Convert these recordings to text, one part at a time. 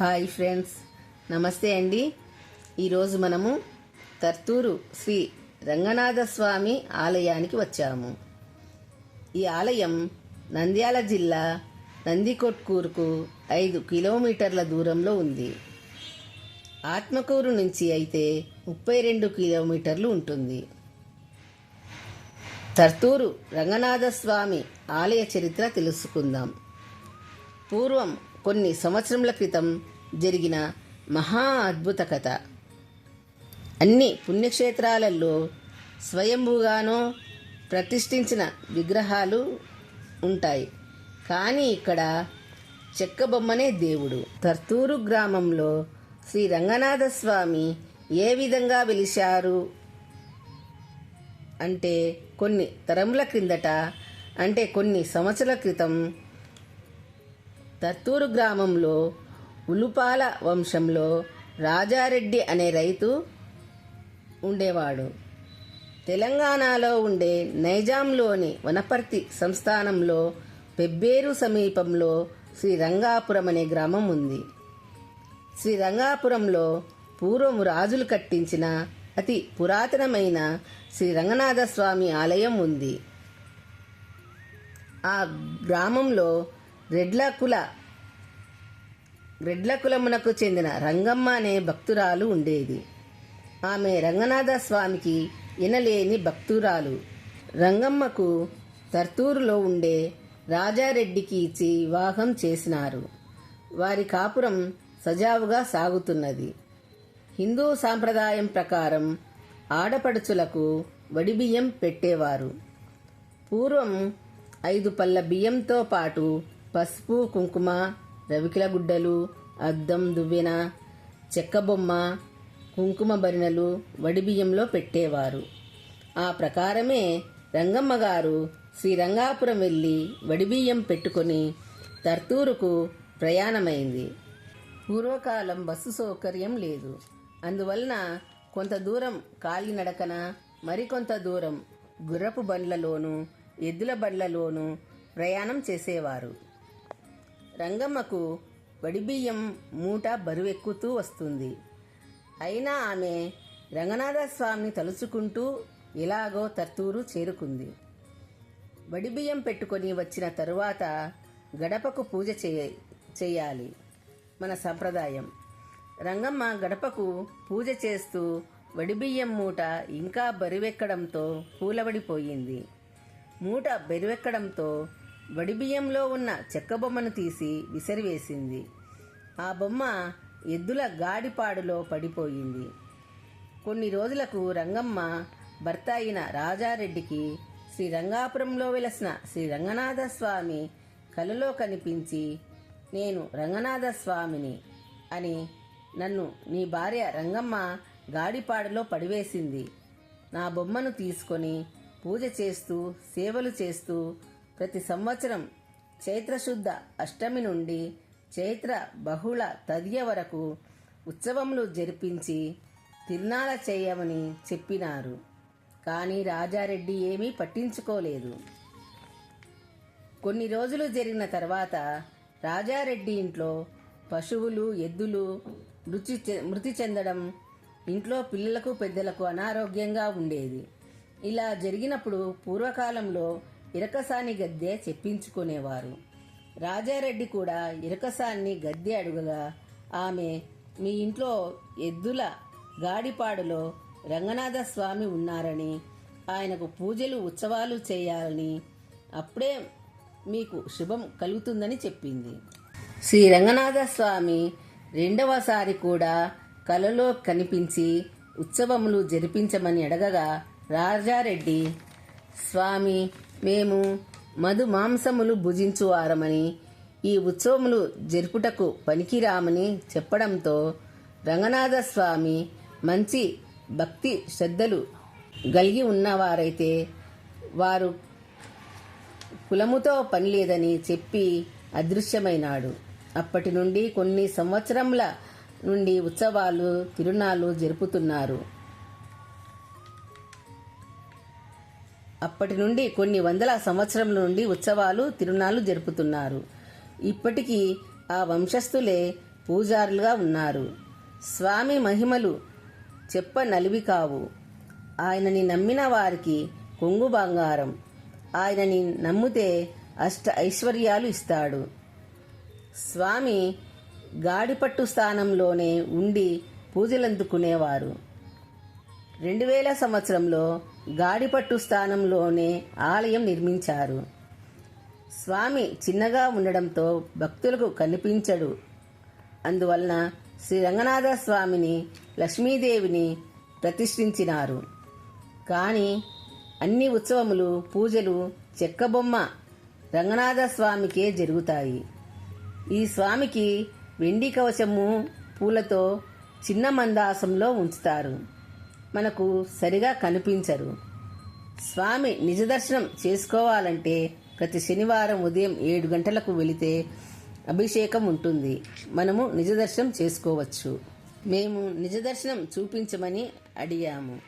Hi friends నమస్తే అండి. ఈరోజు మనము తర్తూరు శ్రీ రంగనాథ స్వామి ఆలయానికి వచ్చాము. ఈ ఆలయం నంద్యాల జిల్లా నందికొట్కూరుకు ఐదు కిలోమీటర్ల దూరంలో ఉంది. ఆత్మకూరు నుంచి అయితే ముప్పై రెండు కిలోమీటర్లు ఉంటుంది. తర్తూరు రంగనాథ స్వామి ఆలయ చరిత్ర తెలుసుకుందాం. పూర్వం కొన్ని సంవత్సరముల క్రితం జరిగిన మహా అద్భుత కథ. అన్ని పుణ్యక్షేత్రాలలో స్వయంభూగానో ప్రతిష్ఠించిన విగ్రహాలు ఉంటాయి. కానీ ఇక్కడ చెక్క బొమ్మనే దేవుడు. తర్తూరు గ్రామంలో శ్రీ రంగనాథ స్వామి ఏ విధంగా వెలిశారు అంటే కొన్ని తరముల క్రిందట అంటే కొన్ని సంవత్సరాల క్రితం తత్తూరు గ్రామంలో ఉలుపాల వంశంలో రాజారెడ్డి అనే రైతు ఉండేవాడు. తెలంగాణలో ఉండే నైజాంలోని వనపర్తి సంస్థానంలో పెబ్బేరు సమీపంలో శ్రీ రంగాపురం అనే గ్రామం ఉంది. శ్రీ రంగాపురంలో పూర్వము రాజులు కట్టించిన అతి పురాతనమైన శ్రీ రంగనాథ స్వామి ఆలయం ఉంది. ఆ గ్రామంలో రెడ్ల కుల రెడ్ల కులమునకు చెందిన రంగమ్మ అనే భక్తురాలు ఉండేది. ఆమె రంగనాథ స్వామికి ఇనలేని భక్తురాలు. రంగమ్మకు తర్తూరులో ఉండే రాజారెడ్డికి ఇచ్చి వివాహం చేసినారు. వారి కాపురం సజావుగా సాగుతున్నది. హిందూ సాంప్రదాయం ప్రకారం ఆడపడుచులకు వడిబియ్యం పెట్టేవారు. పూర్వం ఐదు పళ్ళ బియ్యంతో పాటు పసుపు కుంకుమ రవికిల గుడ్డలు అద్దం దువ్వెన చెక్క బొమ్మ కుంకుమ భరిణలు వడిబియ్యంలో పెట్టేవారు. ఆ ప్రకారమే రంగమ్మ గారు శ్రీరంగాపురం వెళ్ళి వడిబియ్యం పెట్టుకొని తర్తూరుకు ప్రయాణమైంది. పూర్వకాలం బస్సు సౌకర్యం లేదు. అందువలన కొంత దూరం కాలినడకన మరికొంత దూరం గుర్రపు బండ్లలోనూ ఎద్దుల బండ్లలోనూ ప్రయాణం చేసేవారు. రంగమ్మకు వడిబియ్యం మూట బరువెక్కుతూ వస్తుంది. అయినా ఆమె రంగనాథ స్వామిని తలుచుకుంటూ ఎలాగో తర్తూరు చేరుకుంది. వడిబియ్యం పెట్టుకొని వచ్చిన తరువాత గడపకు పూజ చేయ చేయాలి మన సంప్రదాయం. రంగమ్మ గడపకు పూజ చేస్తూ వడిబియ్యం మూట ఇంకా బరువెక్కడంతో పూలబడిపోయింది మూట బెరువెక్కడంతో వడిబియ్యంలో ఉన్న చెక్క బొమ్మను తీసి విసిరివేసింది. ఆ బొమ్మ ఎద్దుల గాడిపాడులో పడిపోయింది. కొన్ని రోజులకు రంగమ్మ భర్త అయిన రాజారెడ్డికి శ్రీ రంగాపురంలో వెలసిన శ్రీ రంగనాథ స్వామి కలలో కనిపించి నేను రంగనాథ స్వామిని అని నన్ను నీ భార్య రంగమ్మ గాడిపాడులో పడివేసింది. నా బొమ్మను తీసుకొని పూజ చేస్తూ సేవలు చేస్తూ ప్రతి సంవత్సరం చైత్రశుద్ధ అష్టమి నుండి చైత్ర బహుళ తదియ వరకు ఉత్సవములు జరిపించి తిరునాళ చేయమని చెప్పినారు. కానీ రాజారెడ్డి ఏమీ పట్టించుకోలేదు. కొన్ని రోజులు జరిగిన తర్వాత రాజారెడ్డి ఇంట్లో పశువులు ఎద్దులు మృతి చె- మృతి చెందడం ఇంట్లో పిల్లలకు పెద్దలకు అనారోగ్యంగా ఉండేది. ఇలా జరిగినప్పుడు పూర్వకాలంలో ఇరకసాని గద్దె చెప్పించుకునేవారు. రాజారెడ్డి కూడా ఇరకసాన్ని గద్దె అడుగగా ఆమె మీ ఇంట్లో ఎద్దుల గాడిపాడులో రంగనాథ స్వామి ఉన్నారని ఆయనకు పూజలు ఉత్సవాలు చేయాలని అప్పుడే మీకు శుభం కలుగుతుందని చెప్పింది. శ్రీ రంగనాథ స్వామి రెండవసారి కూడా కలలో కనిపించి ఉత్సవములు జరిపించమని అడగగా రాజారెడ్డి స్వామి మేము మధు మాంసములు భుజించువారమని ఈ ఉత్సవములు జరుపుటకు పనికిరామని చెప్పడంతో రంగనాథస్వామి మంచి భక్తి శ్రద్ధలు కలిగి ఉన్నవారైతే వారు కులముతో పని లేదని చెప్పి అదృశ్యమైనాడు. అప్పటి నుండి కొన్ని సంవత్సరముల నుండి ఉత్సవాలు తిరునాళ్ళు జరుపుతున్నారు. అప్పటి నుండి కొన్ని వందల సంవత్సరముల నుండి ఉత్సవాలు తిరునాళ్ళు జరుపుతున్నారు. ఇప్పటికీ ఆ వంశస్థులే పూజారులుగా ఉన్నారు. స్వామి మహిమలు చెప్ప నలివి కావు. ఆయనని నమ్మిన వారికి కొంగు బంగారం. ఆయనని నమ్మితే అష్ట ఐశ్వర్యాలు ఇస్తాడు. స్వామి గాడిపట్టు స్థానంలోనే ఉండి పూజలందుకునేవారు. రెండు వేల సంవత్సరంలో గాడిపట్టు స్థానంలోనే ఆలయం నిర్మించారు. స్వామి చిన్నగా ఉండడంతో భక్తులకు కనిపించడు. అందువలన శ్రీ రంగనాథ స్వామిని లక్ష్మీదేవిని ప్రతిష్ఠించినారు. కానీ అన్ని ఉత్సవములు పూజలు చెక్కబొమ్మ రంగనాథ స్వామికే జరుగుతాయి. ఈ స్వామికి వెండి కవచము పూలతో చిన్న మందాసంలో ఉంచుతారు. మనకు సరిగా కనిపించరు. స్వామి నిజ దర్శనం చేసుకోవాలంటే ప్రతి శనివారం ఉదయం ఏడు గంటలకు వెళితే అభిషేకం ఉంటుంది. మనము నిజ దర్శనం చేసుకోవచ్చు. మేము నిజ దర్శనం చూపించమని అడిగాము.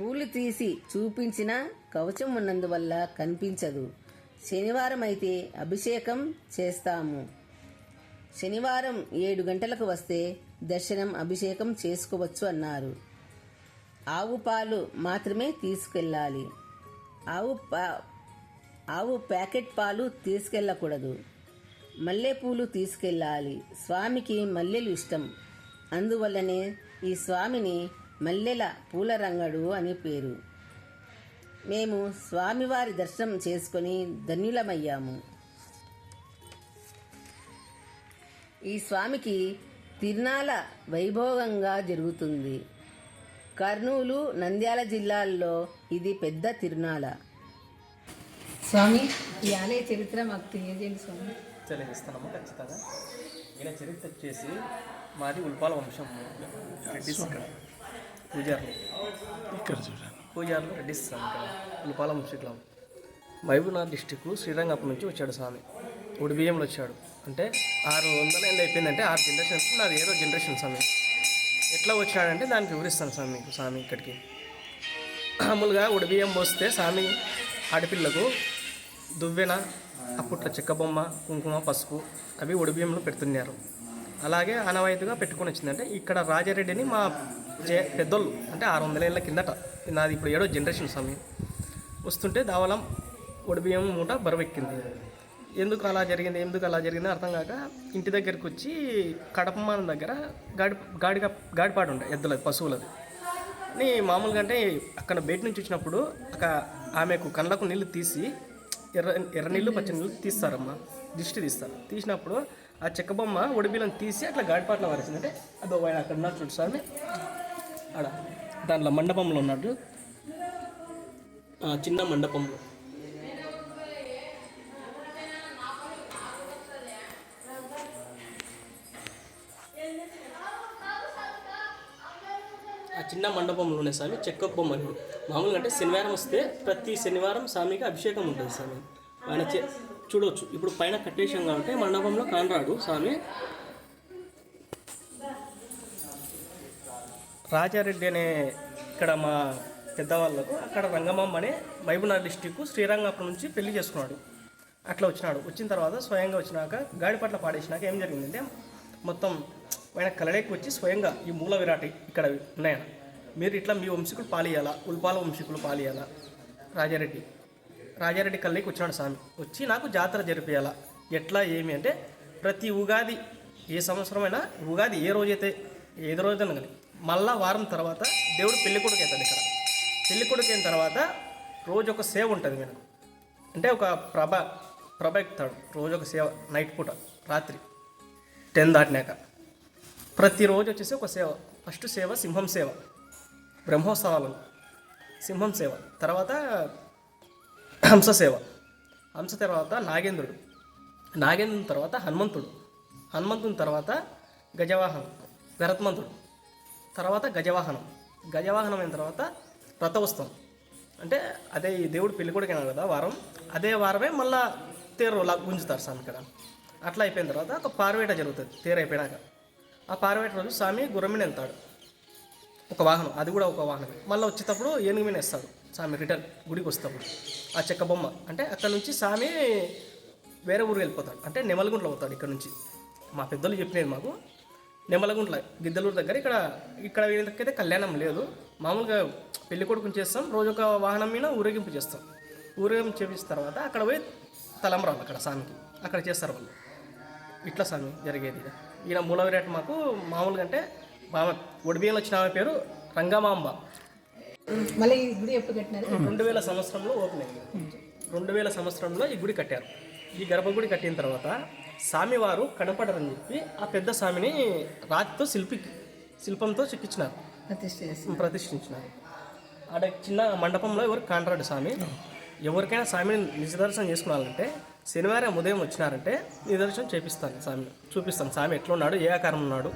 పూలు తీసి చూపించిన కవచం ఉన్నందువల్ల కనిపించదు. శనివారం అయితే అభిషేకం చేస్తాము. శనివారం ఏడు గంటలకు వస్తే దర్శనం అభిషేకం చేసుకోవచ్చు అన్నారు. ఆవు పాలు మాత్రమే తీసుకెళ్ళాలి. ఆవు పా ఆవు ప్యాకెట్ పాలు తీసుకెళ్ళకూడదు. మల్లెపూలు తీసుకెళ్ళాలి. స్వామికి మల్లెలు ఇష్టం. అందువల్లనే ఈ స్వామిని మల్లెల పూల రంగడు అని పేరు. మేము స్వామివారి దర్శనం చేసుకొని ధన్యులమయ్యాము. ఈ స్వామికి తిరునాల వైభోగంగా జరుగుతుంది. కర్నూలు నంద్యాల జిల్లాల్లో ఇది పెద్ద తిరునాల స్వామి ఈ ఆలయ చరిత్ర మాకు తెలియజేయండి స్వామి. తెలియజేస్తున్నాము ఖచ్చితంగా. ఈయన చరిత్ర వచ్చేసి మాది ఉల్పాల వంశం రెడ్డిస్ ఇక్కడ పూజారులు. ఇక్కడ చూడండి. పూజారులు రెడ్డిస్ స్వామి ఇక్కడ ఉల్పాల వంశీకులం మహబూబ్నగర్ డిస్టిక్ శ్రీరంగపురం నుంచి వచ్చాడు స్వామి. ఉడి బియ్యంలో వచ్చాడు. అంటే ఆరు వందల ఏళ్ళు అయిపోయిందంటే ఆరు జనరేషన్స్ నాది ఏదో జనరేషన్ స్వామి. ఎట్లా వచ్చాడంటే దానికి వివరిస్తాను స్వామి మీకు స్వామి ఇక్కడికి. మామూలుగా ఉడబియ్యం పోస్తే స్వామి ఆడపిల్లకు దువ్వెన అప్పట్లో చెక్క బొమ్మ కుంకుమ పసుపు అవి ఉడిబియ్యంలో పెడుతున్నారు. అలాగే ఆనవాయితీగా పెట్టుకొని వచ్చిందంటే ఇక్కడ రాజారెడ్డిని మా జే పెద్దోళ్ళు అంటే ఆరు వందల ఏళ్ళ కిందట నాది ఇప్పుడు ఏడో జనరేషన్ స్వామి వస్తుంటే దావలం ఒడిబియ్యం మూట బరువెక్కింది. ఎందుకు అలా జరిగింది ఎందుకు అలా జరిగింది అర్థం కాక ఇంటి దగ్గరికి వచ్చి కడపమాన దగ్గర గాడి గాడిగా గాడిపాటు ఉంటాయి ఎద్దులది పశువులది. అని మామూలుగా అంటే అక్కడ బయట నుంచి వచ్చినప్పుడు అక్కడ ఆమెకు కళ్ళకు నీళ్ళు తీసి ఎర్ర ఎర్ర నీళ్ళు పచ్చ నీళ్ళు తీస్తారమ్మా దిష్టి తీస్తారు. తీసినప్పుడు ఆ చెక్క బొమ్మ ఒడిబిలను తీసి అట్లా గాడిపాట్లో వరిసింది అంటే అదో ఆయన అక్కడ ఉన్నాడు చూడు స్వామి. ఆడ దాంట్లో మండపంలో ఉన్నాడు. చిన్న మండపంలో. చిన్న మండపంలోనే స్వామి చెక్క బొమ్మని మామూలుగా అంటే శనివారం వస్తే ప్రతి శనివారం స్వామికి అభిషేకం ఉంటుంది స్వామి. ఆయన చే చూడవచ్చు ఇప్పుడు పైన కట్టేశాం కాబట్టి మండపంలో కానరాడు స్వామి. రాజారెడ్డి అనే ఇక్కడ మా పెద్దవాళ్ళకు అక్కడ రంగమమ్మ అనే మహబూబ్నగర్ డిస్టిక్ శ్రీరంగపురం నుంచి పెళ్ళి చేసుకున్నాడు. అట్లా వచ్చినాడు. వచ్చిన తర్వాత స్వయంగా వచ్చినాక గాడిపట్ల పాడేసినాక ఏం జరిగిందంటే మొత్తం ఆయన కలడేకి వచ్చి స్వయంగా ఈ మూల విరాటి ఇక్కడ ఉన్నాయన. మీరు ఇట్లా మీ వంశీకులు పాలియాలా ఉల్పాల వంశీకులు పాలియాలా రాజారెడ్డి. రాజారెడ్డి కళ్ళకి వచ్చినాడు స్వామి. వచ్చి నాకు జాతర జరిపేయాలా? ఎట్లా ఏమి అంటే ప్రతి ఉగాది ఏ సంవత్సరమైనా ఉగాది ఏ రోజైతే ఏది రోజైనా కానీ మళ్ళా వారం తర్వాత దేవుడు పెళ్ళి కొడుకు అవుతాడు ఇక్కడ. పెళ్ళి కొడుకు అయిన తర్వాత రోజు ఒక సేవ ఉంటుంది మీకు అంటే ఒక ప్రభ ప్రభ ఎక్కుతాడు. రోజు ఒక సేవ నైట్ పూట రాత్రి. టెన్ దాటినాక. ప్రతిరోజు వచ్చేసి ఒక సేవ. ఫస్ట్ సేవ సింహం సేవ. బ్రహ్మోత్సవాలు సింహం సేవ తర్వాత హంస సేవ. హంస తర్వాత నాగేంద్రుడు. నాగేంద్రుని తర్వాత హనుమంతుడు. హనుమంతుని తర్వాత గజవాహనం గరత్మంతుడు తర్వాత గజవాహనం. గజవాహనం అయిన తర్వాత రథోత్సవం. అంటే అదే ఈ దేవుడు పెళ్ళి కొడుకైనా కదా వారం అదే వారమే మళ్ళా తేరు లా గుంజుతారు స్వామి ఇక్కడ. అట్లా అయిపోయిన తర్వాత ఒక పార్వేట జరుగుతుంది తేరు అయిపోయినాక. ఆ పార్వేట రోజు స్వామి గుర్రం మీద వెళ్తాడు. ఒక వాహనం అది కూడా ఒక వాహనమే. మళ్ళీ వచ్చేటప్పుడు ఏనుగు మీద వేస్తాడు. స్వామి రిటర్న్ గుడికి వస్తేప్పుడు ఆ చెక్క బొమ్మ. అంటే అక్కడ నుంచి స్వామి వేరే ఊరు వెళ్ళిపోతాడు. అంటే నెమలగుంట్లో పోతాడు ఇక్కడ నుంచి. మా పెద్దలు చెప్పినది మాకు. నెమలగుంట్ల గిద్దలూరు దగ్గర ఇక్కడ ఇక్కడ వీళ్ళకైతే కళ్యాణం లేదు. మామూలుగా పెళ్ళి కొడుకుని చేస్తాం. రోజు ఒక వాహనం మీద ఊరేగింపు చేస్తాం. ఊరేగింపు చేపించిన తర్వాత అక్కడ పోయి తలంబరాలు అక్కడ స్వామికి. అక్కడ చేస్తారు వాళ్ళు. ఇట్లా స్వామి జరిగేది. ఈయన మూలవిరాట్ మాకు మామూలుగా అంటే మామ ఒడిబియ్యం వచ్చిన ఆమె పేరు రంగమాంబ. మళ్ళీ ఈ గుడి ఎప్పుడు కట్టినారు? రెండు వేల సంవత్సరంలో ఓపెన్ అయింది రెండు వేల సంవత్సరంలో ఈ గుడి కట్టారు. ఈ గర్భగుడి కట్టిన తర్వాత స్వామివారు కనపడరని చెప్పి ఆ పెద్ద స్వామిని రాతితో శిల్పి శిల్పంతో చెక్కించినారు. ప్రతిష్ఠించినారు. ఆడ చిన్న మండపంలో ఎవరు కాంట్రాడు స్వామి. ఎవరికైనా స్వామిని నిజదర్శనం చేసుకోవాలంటే శనివారం ఉదయం వచ్చినారంటే నిదర్శనం చేపిస్తాను స్వామి చూపిస్తాను. స్వామి ఎట్లా ఉన్నాడు ఏ ఆకారం ఉన్నాడు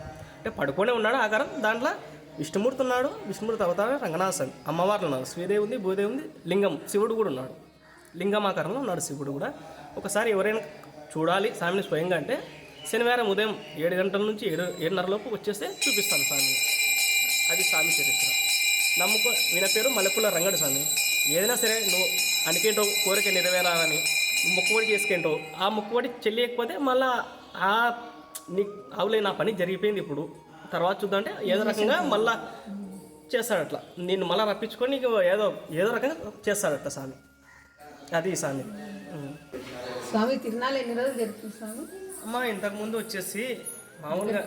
అంటే పడుకొనే ఉన్నాడు ఆకారం దాంట్లో విష్ణుమూర్తి ఉన్నాడు విష్ణుమూర్తి అవతారం రంగనాథ స్వామి అమ్మవార్లు ఉన్నారు. శ్రీదేవి ఉంది భూదేవి ఉంది లింగం శివుడు కూడా ఉన్నాడు. లింగం ఆకారంలో ఉన్నాడు శివుడు కూడా. ఒకసారి ఎవరైనా చూడాలి స్వామిని స్వయంగా అంటే శనివారం ఉదయం ఏడు గంటల నుంచి ఏడు ఏడున్నర లోపు వచ్చేస్తే చూపిస్తాను స్వామిని. అది స్వామి చరిత్ర. నమ్ముకో వీన పేరు మల్లెపూల రంగడు స్వామి. ఏదైనా సరే నువ్వు అనికేంటో కోరిక నెరవేరాలని మొక్కుబడి చేసుకేంటో ఆ మొక్కుబడి చెల్లియకపోతే మళ్ళీ ఆ నీ అవులే నా పని జరిగిపోయింది ఇప్పుడు. తర్వాత చూద్దామంటే ఏదో రకంగా మళ్ళా చేస్తాడు అట్లా నిన్ను మళ్ళీ రప్పించుకొని నీకు ఏదో ఏదో రకంగా చేస్తాడట స్వామి అది స్వామి. స్వామి తిరునాళ్ళు ఎన్ని రోజులు జరుగుతుంది స్వామి? అమ్మ ఇంతకుముందు వచ్చేసి మామూలుగా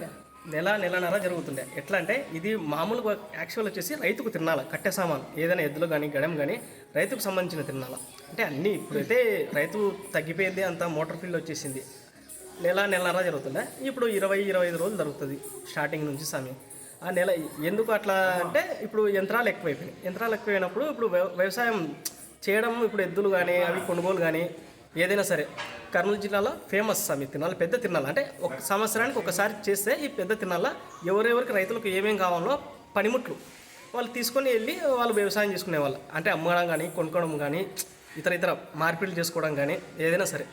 నెల నెలన్నర జరుగుతుండే. ఎట్లా అంటే ఇది మామూలుగా యాక్చువల్ వచ్చేసి రైతుకు తినాల కట్టె సామాన్ ఏదైనా ఎద్దులు కానీ గడం కానీ రైతుకు సంబంధించిన తినాల అంటే అన్నీ ఇప్పుడైతే రైతు తగ్గిపోయింది అంత మోటార్ ఫీల్డ్ వచ్చేసింది. నెల నెలన్నర జరుగుతుండే ఇప్పుడు ఇరవై ఇరవై ఐదు రోజులు జరుగుతుంది స్టార్టింగ్ నుంచి సమయం ఆ నెల ఎందుకు అట్లా అంటే ఇప్పుడు యంత్రాలు ఎక్కువైపోయినాయి. యంత్రాలు ఎక్కువైనప్పుడు ఇప్పుడు వ్యవసాయం చేయడం ఇప్పుడు ఎద్దులు కానీ అవి కొనుగోలు కానీ ఏదైనా సరే కర్నూలు జిల్లాలో ఫేమస్ స్వామి తినాలి పెద్ద తినాలి అంటే ఒక సంవత్సరానికి ఒకసారి చేస్తే ఈ పెద్ద తినాల ఎవరెవరికి రైతులకు ఏమేమి కావాలో పనిముట్లు వాళ్ళు తీసుకొని వెళ్ళి వాళ్ళు వ్యవసాయం చేసుకునేవాళ్ళు. అంటే అమ్మడం కానీ కొనుక్కోవడం కానీ ఇతర ఇతర మార్పిడులు చేసుకోవడం కానీ ఏదైనా సరే.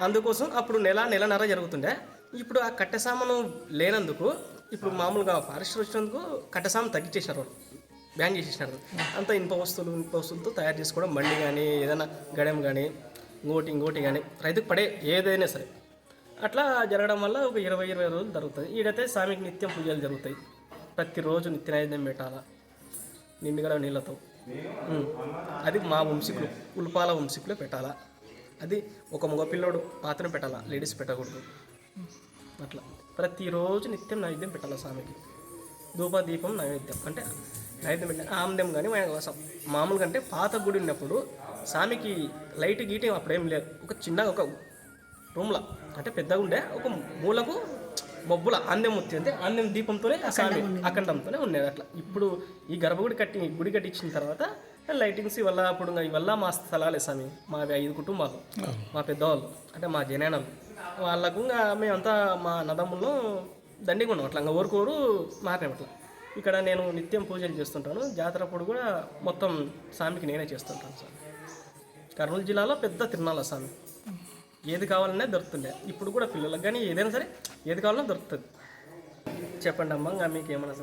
అందుకోసం అప్పుడు నెల నెలన్నర జరుగుతుండే. ఇప్పుడు ఆ కట్టె సామాను లేనందుకు ఇప్పుడు మామూలుగా ఫారెస్ట్ వచ్చినందుకు కట్టె సామాను తగ్గించేసినారు వాళ్ళు. బ్యాన్ చేసేసినారు. అంతా ఇనుప వస్తువులు ఇనుప వస్తువులతో తయారు చేసుకోవడం బండి కానీ ఏదైనా గడెం కానీ ఇంకోటి ఇంకోటి కానీ రైతుకు పడే ఏదైనా సరే. అట్లా జరగడం వల్ల ఒక ఇరవై ఇరవై రోజులు జరుగుతుంది. ఈడైతే స్వామికి నిత్యం పూజలు జరుగుతాయి. ప్రతిరోజు నిత్య నైవేద్యం పెట్టాలా. నిండుగల నీళ్ళతో. అది మా వంశీకులు ఉల్పాల వంశీకులే పెట్టాలా. అది ఒక మగ పిల్లోడు మాత్రం పెట్టాలా? లేడీస్ పెట్టకూడదు. అట్లా. ప్రతిరోజు నిత్యం నైవేద్యం పెట్టాలి స్వామికి? ధూప దీపం నైవేద్యం. అంటే నైవేద్యం పెట్టిన ఆమ్దం కానీ మామూలుగా అంటే పాత గుడి ఉన్నప్పుడు స్వామికి లైట్ గీటి అప్పుడేం లేదు. ఒక చిన్న ఒక రూమ్లో. అంటే పెద్దగా ఉండే ఒక మూలకు మబ్బుల ఆందెం అంటే ఆందెం దీపంతోనే ఆ స్వామి అఖండంతోనే ఉండేది అట్లా. ఇప్పుడు ఈ గర్భగుడి కట్టి గుడి కట్టించిన తర్వాత లైటింగ్స్ ఇవల్ల అప్పుడు ఇవల్ల మా స్థలాలే స్వామి. మావి ఐదు కుటుంబాలు. మా పెద్దవాళ్ళు అంటే మా జనేనాలు వాళ్ళకు ఇంకా మేమంతా మా నదమ్ముల్లో దండిగా ఉన్నాం అట్లా ఇంకా ఊరుకోరు మారినాం అట్లా. ఇక్కడ నేను నిత్యం పూజలు చేస్తుంటాను. జాతర అప్పుడు కూడా మొత్తం స్వామికి నేనే చేస్తుంటాను స్వామి. కర్నూలు జిల్లాలో పెద్ద తిరునాళ్ళ స్వామి. ఏది కావాలన్నా దొరుకుతుండే. ఇప్పుడు కూడా పిల్లలకు కానీ ఏదైనా సరే ఏది కావాలన్నా దొరుకుతుంది. చెప్పండి అమ్మ ఇంకా మీకు ఏమైనా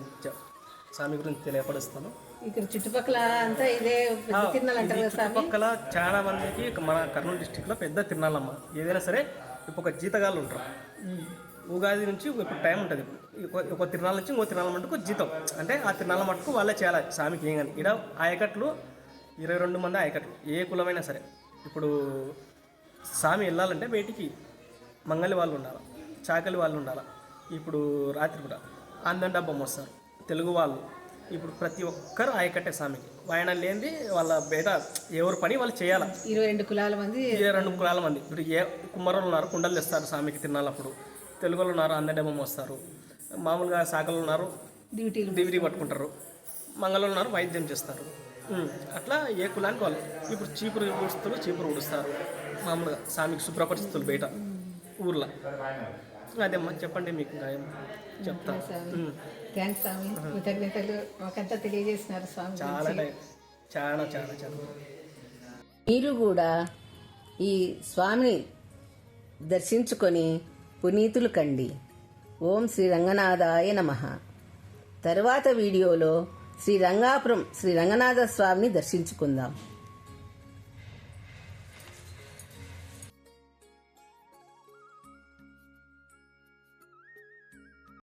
స్వామి గురించి తెలియపరుస్తాను. ఇక్కడ చుట్టుపక్కల అంతా ఇదే తిరునాళ్ళు అంటారు కదా చుట్టుపక్కల చాలా మందికి మన కర్నూలు డిస్టిక్లో పెద్ద తిరునాళ్ళమ్మ ఏదైనా సరే ఇప్పుడు ఒక జీతగాళ్ళు ఉంటారు. ఉగాది నుంచి ఇప్పుడు టైం ఉంటుంది. ఒక- తిరునాళ్ళ నుంచి ఇంకో తిరునాళ్ళ మటుకు జీతం. అంటే ఆ తిరునాళ్ళ మటుకు వాళ్ళే చేయాలి స్వామికి ఏం కానీ. ఇక్కడ ఆయకట్లు ఇరవై రెండు మంది ఆయకట్లు ఏ కులమైనా సరే. ఇప్పుడు స్వామి వెళ్ళాలంటే బయటికి మంగళి వాళ్ళు ఉండాలి చాకలి వాళ్ళు ఉండాలి. ఇప్పుడు రాత్రి కూడా ఆందన్ డబ్బం వస్తారు. తెలుగు వాళ్ళు ఇప్పుడు ప్రతి ఒక్కరు ఆయకట్టే స్వామికి ఆయన లేనిది వాళ్ళ బయట ఎవరి పని వాళ్ళు చేయాలి. ఇరవై రెండు కులాల మంది ఏ రెండు కులాల మంది. ఇప్పుడు ఏ కుమ్మరులు ఉన్నారు కుండలు తెస్తారు స్వామికి తినాలప్పుడు తెలుగు వాళ్ళు ఉన్నారు అందడేమో వస్తారు మామూలుగా శాఖలు ఉన్నారు డ్యూటీలు డిగ్రీ పట్టుకుంటారు. మంగళలు ఉన్నారు వైద్యం చేస్తారు. అట్లా ఏ కులానికి వాళ్ళు. ఇప్పుడు చీపురు ఊడుస్తారు చీపురు ఊడుస్తారు. మామూలుగా స్వామికి శుభ్రపరిస్థితులు బయట ఊర్లో. అదేమ్మా చెప్పండి మీకు చెప్తా. థ్యాంక్స్ స్వామి కృతజ్ఞతలు. మాకంతా తెలియజేసినారు స్వామి చాలా గురించి. టైం చాలా చాలా చాలా. మీరు కూడా ఈ స్వామిని దర్శించుకొని పునీతులు కండి. ఓం శ్రీ రంగనాథాయ నమ. తరువాత వీడియోలో శ్రీ రంగాపురం శ్రీ రంగనాథ స్వామిని దర్శించుకుందాం.